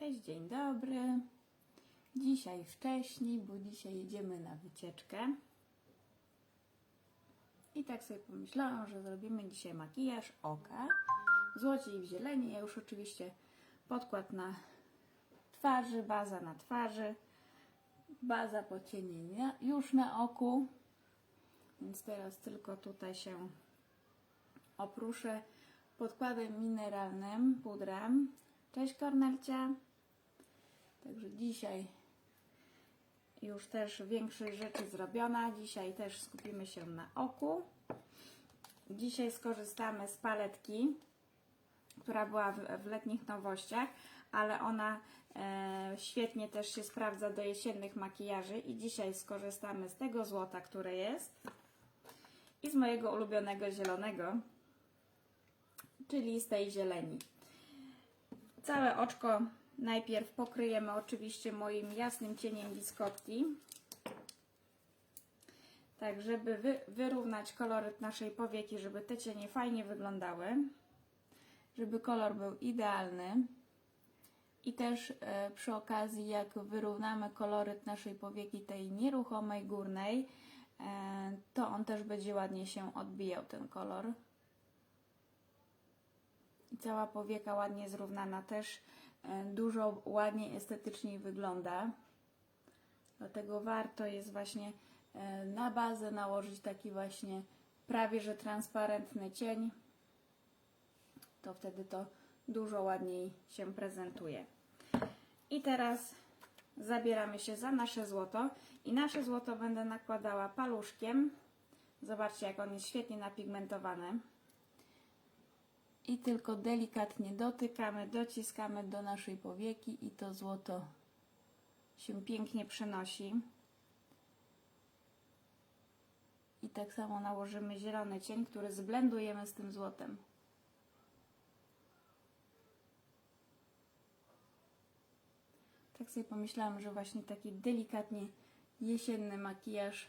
Cześć, dzień dobry. Dzisiaj wcześniej, bo dzisiaj jedziemy na wycieczkę. I tak sobie pomyślałam, że zrobimy dzisiaj makijaż oka złocie i w zieleni. Ja już oczywiście podkład na twarzy, baza na twarzy, baza pocienienia już na oku. Więc teraz tylko tutaj się oprószę podkładem mineralnym, pudrem. Cześć Kornelcia. Także dzisiaj już też większość rzeczy zrobiona. Dzisiaj też skupimy się na oku. Dzisiaj skorzystamy z paletki, która była w, w letnich nowościach, ale ona e, świetnie też się sprawdza do jesiennych makijaży i dzisiaj skorzystamy z tego złota, które jest i z mojego ulubionego zielonego, czyli z tej zieleni. Całe oczko najpierw pokryjemy oczywiście moim jasnym cieniem biskotki. Tak, żeby wy, wyrównać koloryt naszej powieki, żeby te cienie fajnie wyglądały. Żeby kolor był idealny. I też e, przy okazji, jak wyrównamy koloryt naszej powieki, tej nieruchomej górnej, e, to on też będzie ładnie się odbijał, ten kolor. Cała powieka ładnie zrównana też e, dużo ładniej, estetycznie wygląda. Dlatego warto jest właśnie e, na bazę nałożyć taki właśnie prawie że transparentny cień. To wtedy to dużo ładniej się prezentuje. I teraz zabieramy się za nasze złoto. I nasze złoto będę nakładała paluszkiem. Zobaczcie, jak on jest świetnie napigmentowany i tylko delikatnie dotykamy, dociskamy do naszej powieki i to złoto się pięknie przenosi. I tak samo nałożymy zielony cień, który zblendujemy z tym złotem. Tak sobie pomyślałam, że właśnie taki delikatnie jesienny makijaż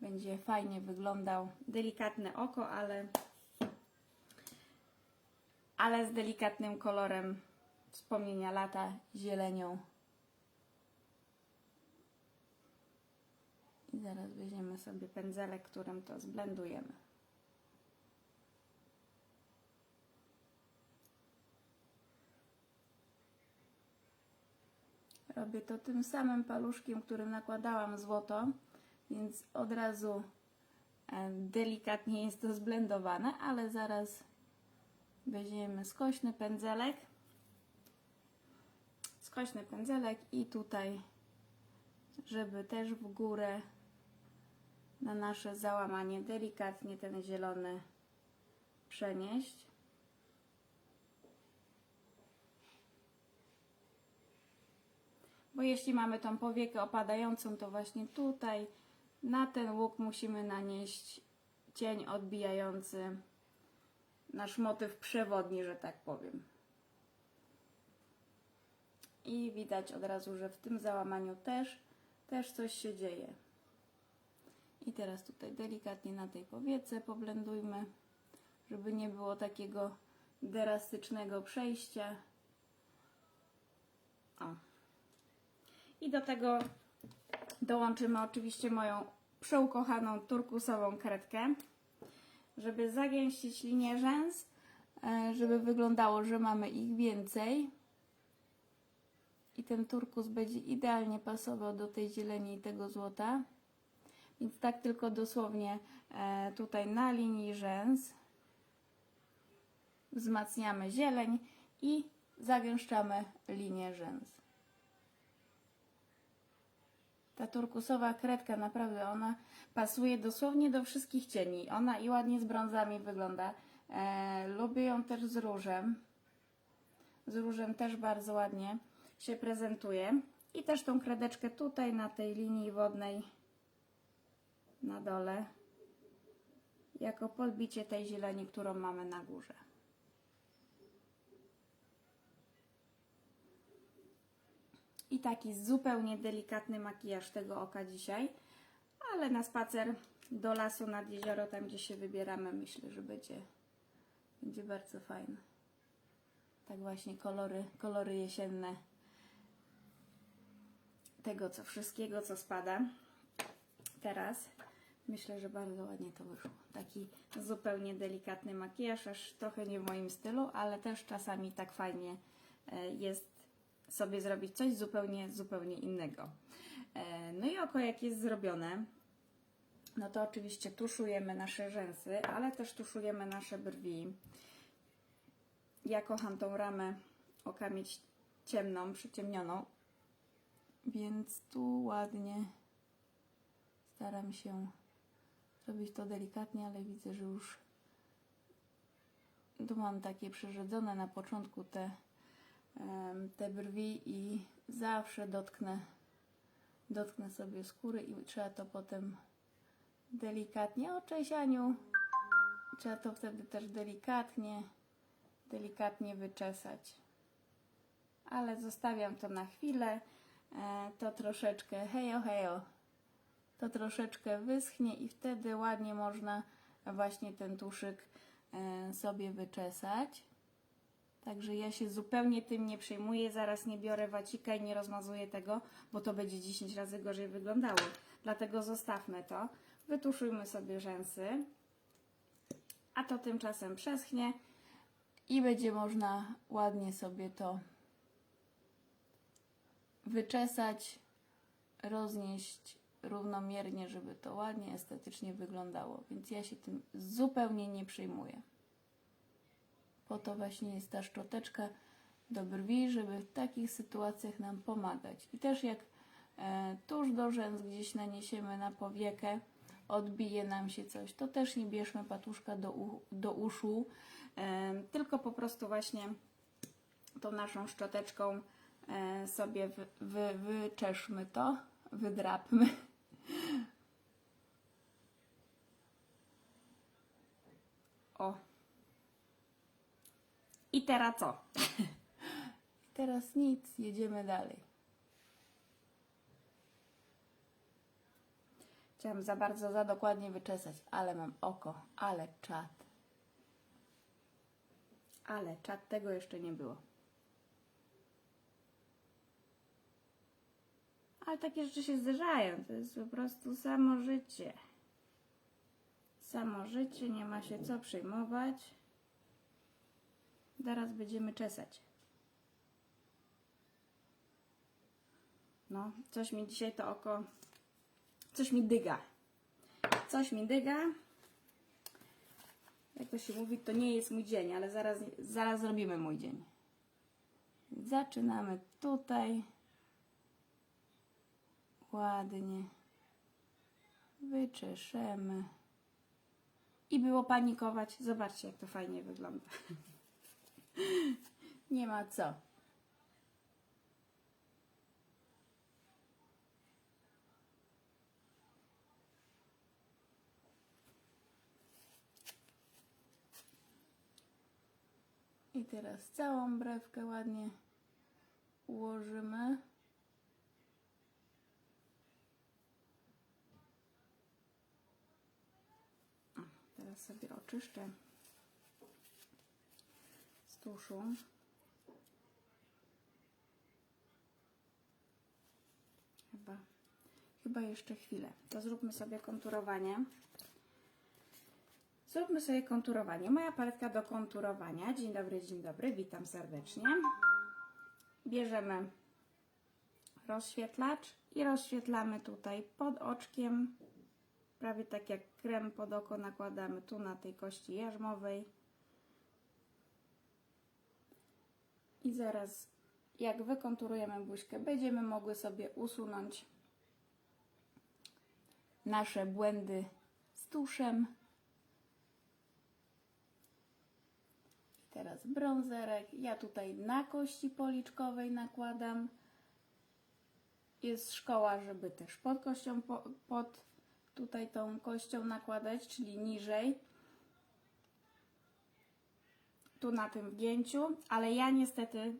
będzie fajnie wyglądał. Delikatne oko, ale ale z delikatnym kolorem wspomnienia lata, zielenią. I zaraz weźmiemy sobie pędzelek, którym to zblendujemy. Robię to tym samym paluszkiem, którym nakładałam złoto, więc od razu delikatnie jest to zblendowane, ale zaraz weźmiemy skośny pędzelek. Skośny pędzelek i tutaj żeby też w górę na nasze załamanie delikatnie ten zielony przenieść. Bo jeśli mamy tą powiekę opadającą to właśnie tutaj na ten łuk musimy nanieść cień odbijający nasz motyw przewodni, że tak powiem. I widać od razu, że w tym załamaniu też, też coś się dzieje. I teraz tutaj delikatnie na tej powiece poblendujmy, żeby nie było takiego drastycznego przejścia. O. I do tego dołączymy oczywiście moją przeukochaną turkusową kredkę żeby zagęścić linię rzęs, e, żeby wyglądało, że mamy ich więcej. I ten turkus będzie idealnie pasował do tej zieleni i tego złota. Więc tak tylko dosłownie e, tutaj na linii rzęs wzmacniamy zieleń i zagęszczamy linię rzęs. Ta turkusowa kredka naprawdę ona pasuje dosłownie do wszystkich cieni. Ona i ładnie z brązami wygląda. E, lubię ją też z różem. Z różem też bardzo ładnie się prezentuje. I też tą kredeczkę tutaj na tej linii wodnej na dole jako podbicie tej zieleni, którą mamy na górze. I taki zupełnie delikatny makijaż tego oka dzisiaj. Ale na spacer do lasu nad jezioro, tam gdzie się wybieramy, myślę, że będzie, będzie bardzo fajny. Tak właśnie kolory, kolory jesienne tego, co wszystkiego, co spada. Teraz myślę, że bardzo ładnie to wyszło. Taki zupełnie delikatny makijaż, aż trochę nie w moim stylu, ale też czasami tak fajnie e, jest sobie zrobić coś zupełnie, zupełnie innego. E, No i oko jak jest zrobione, no to oczywiście tuszujemy nasze rzęsy, ale też tuszujemy nasze brwi. Ja kocham tą ramę oka mieć ciemną, przyciemnioną, więc tu ładnie staram się zrobić to delikatnie, ale widzę, że już tu mam takie przerzedzone na początku te, te brwi i zawsze dotknę, dotknę sobie skóry i trzeba to potem delikatnie, o trzeba to wtedy też delikatnie, delikatnie wyczesać. Ale zostawiam to na chwilę, e, to troszeczkę, hejo hejo, to troszeczkę wyschnie i wtedy ładnie można właśnie ten tuszyk e, sobie wyczesać. Także ja się zupełnie tym nie przejmuję, zaraz nie biorę wacika i nie rozmazuję tego, bo to będzie 10 razy gorzej wyglądało. Dlatego zostawmy to, wytuszujmy sobie rzęsy, a to tymczasem przeschnie i będzie można ładnie sobie to wyczesać, roznieść równomiernie, żeby to ładnie, estetycznie wyglądało. Więc ja się tym zupełnie nie przejmuję. Po to właśnie jest ta szczoteczka do brwi, żeby w takich sytuacjach nam pomagać. I też jak e, tuż do rzęs gdzieś naniesiemy na powiekę, odbije nam się coś, to też nie bierzmy patuszka do, u, do uszu, e, tylko po prostu właśnie tą naszą szczoteczką e, sobie wy, wy, wyczeszmy to, wydrapmy. O. I teraz co? teraz nic, jedziemy dalej. Chciałam za bardzo, za dokładnie wyczesać, ale mam oko, ale czat. Ale czat tego jeszcze nie było. Ale takie rzeczy się zdarzają. To jest po prostu samo życie. Samo życie, nie ma się co przejmować. Zaraz będziemy czesać. No, coś mi dzisiaj to oko, coś mi dyga. Coś mi dyga. Jak to się mówi, to nie jest mój dzień, ale zaraz, zaraz zrobimy mój dzień. Zaczynamy tutaj. Ładnie. Wyczeszemy. I było panikować. Zobaczcie, jak to fajnie wygląda. Nie ma co. I teraz całą brewkę ładnie ułożymy. Teraz sobie oczyszczę tuszu. Chyba, chyba jeszcze chwilę. To zróbmy sobie konturowanie. Zróbmy sobie konturowanie. Moja paletka do konturowania. Dzień dobry, dzień dobry, witam serdecznie. Bierzemy rozświetlacz i rozświetlamy tutaj pod oczkiem. Prawie tak jak krem pod oko nakładamy tu na tej kości jarzmowej. I zaraz jak wykonturujemy buźkę, będziemy mogły sobie usunąć nasze błędy z tuszem. Teraz brązerek. Ja tutaj na kości policzkowej nakładam. Jest szkoła, żeby też pod kością, po, pod tutaj tą kością nakładać, czyli niżej. Tu na tym wgięciu, ale ja niestety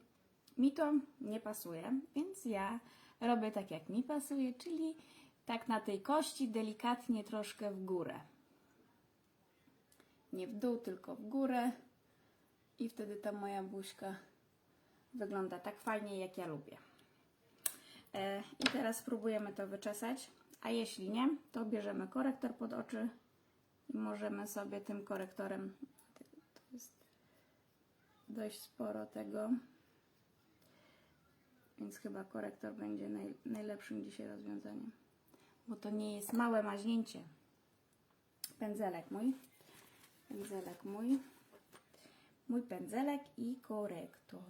mi to nie pasuje, więc ja robię tak jak mi pasuje, czyli tak na tej kości delikatnie troszkę w górę. Nie w dół, tylko w górę. I wtedy ta moja buźka wygląda tak fajnie, jak ja lubię. E, I teraz spróbujemy to wyczesać, a jeśli nie, to bierzemy korektor pod oczy i możemy sobie tym korektorem, to jest dość sporo tego, więc chyba korektor będzie naj, najlepszym dzisiaj rozwiązaniem, bo to nie jest małe maźnięcie. Pędzelek mój, pędzelek mój, mój pędzelek i korektor.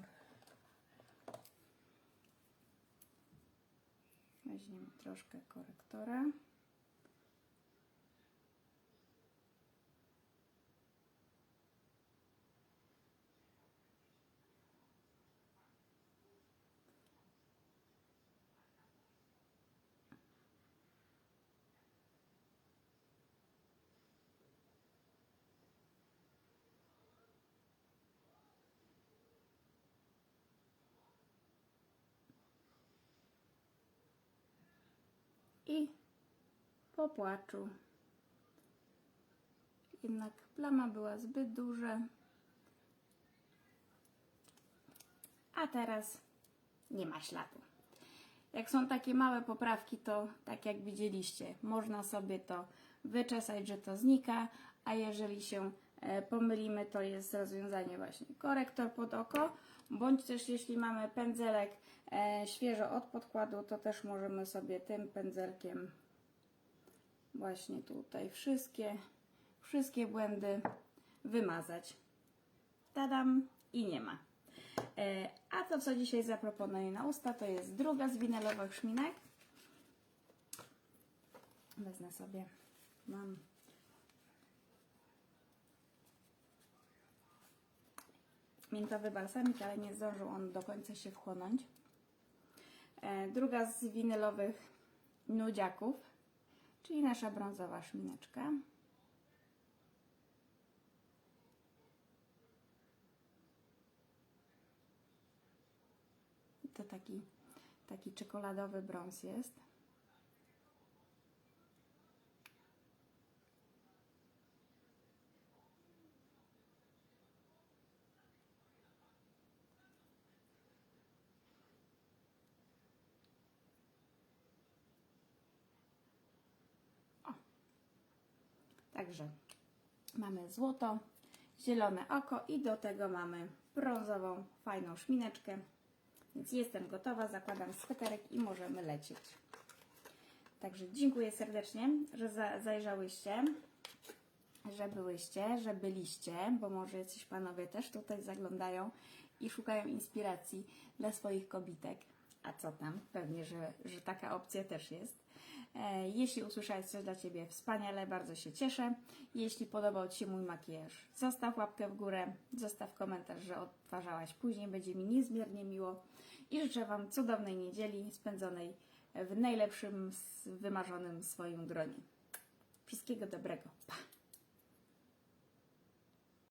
Weźmiemy troszkę korektora. I po płaczu. Jednak plama była zbyt duża. A teraz nie ma śladu. Jak są takie małe poprawki, to tak jak widzieliście, można sobie to wyczesać, że to znika, a jeżeli się e, pomylimy, to jest rozwiązanie właśnie korektor pod oko, bądź też jeśli mamy pędzelek e, świeżo od podkładu, to też możemy sobie tym pędzelkiem właśnie tutaj wszystkie, wszystkie błędy wymazać. Tadam i nie ma. E, a to, co dzisiaj zaproponuję na usta, to jest druga z winylowych szminek. Wezmę sobie, mam miętowy balsamik, ale nie zdążył on do końca się wchłonąć. E, druga z winylowych nudziaków, czyli nasza brązowa szmineczka. To taki, taki czekoladowy brąz jest. Także mamy złoto, zielone oko i do tego mamy brązową, fajną szmineczkę. Więc jestem gotowa, zakładam sweterek i możemy lecieć. Także dziękuję serdecznie, że za, zajrzałyście, że byłyście, że byliście, bo może jacyś panowie też tutaj zaglądają i szukają inspiracji dla swoich kobitek. A co tam? Pewnie, że, że taka opcja też jest. E, Jeśli usłyszałeś coś dla Ciebie wspaniale, bardzo się cieszę. Jeśli podobał Ci się mój makijaż, zostaw łapkę w górę, zostaw komentarz, że odtwarzałaś później, będzie mi niezmiernie miło. I życzę Wam cudownej niedzieli spędzonej w najlepszym, wymarzonym swoim gronie. Wszystkiego dobrego. Pa!